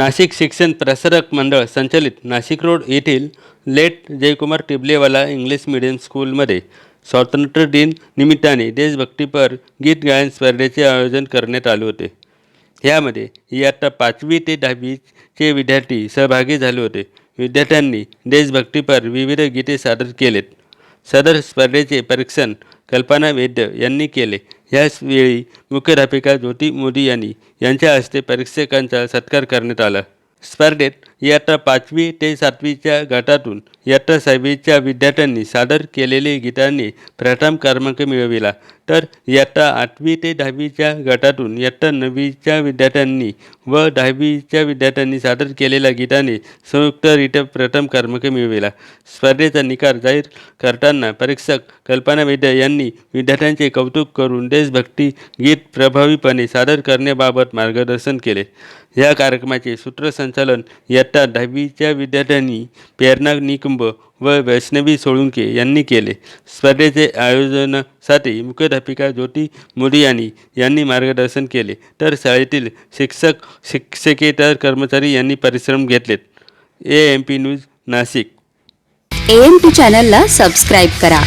नाशिक शिक्षण प्रसारक मंडळ संचलित नाशिक रोड येथील late Jaykumar Tiblewala English medium स्कूलमध्ये स्वातंत्र्य दिन निमित्ताने देशभक्तीपर गीत गायन स्पर्धेचे आयोजन करण्यात आले होते. यामध्ये इयत्ता पाचवी ते दहावीचे विद्यार्थी सहभागी झाले होते. विद्यार्थ्यांनी देशभक्तीपर विविध गीते सादर केलेत. सदर स्पर्धेचे परीक्षण कल्पना वैद्य यांनी केले. याचवेळी मुख्याध्यापिका ज्योती मोदी यांनी यांच्या हस्ते परीक्षकांचा सत्कार करण्यात आला. स्पर्धेत इयत्ता पाचवी ते सातवीच्या गटातून इयत्ता सहावीच्या विद्यार्थ्यांनी सादर केलेले गीतांनी प्रथम क्रमांक मिळविला. तर इयत्ता आठवी ते दहावीच्या गटातून इयत्ता नववीच्या विद्यार्थ्यांनी व दहावीच्या विद्यार्थ्यांनी सादर केलेल्या गीताने संयुक्तरित्या प्रथम क्रमांक मिळविला. स्पर्धेचा निकाल जाहीर करताना परीक्षक कल्पना वैद्य यांनी विद्यार्थ्यांचे कौतुक करून देशभक्ती गीत प्रभावीपणे सादर करण्याबाबत मार्गदर्शन केले. या कार्यक्रमाचे सूत्रसं संचालन इयत्ता दहावीच्या विद्यार्थ्यांनी प्रेरणा निकुंभ व वैष्णवी सोळुंके यांनी केले. स्पर्धेचे आयोजनासाठी मुख्याध्यापिका ज्योती मोदी यांनी यांनी मार्गदर्शन केले. तर शाळेतील शिक्षक शिक्षकेतर कर्मचारी यांनी परिश्रम घेतलेत. A M P news Nashik. A M P चॅनलला सबस्क्राईब करा.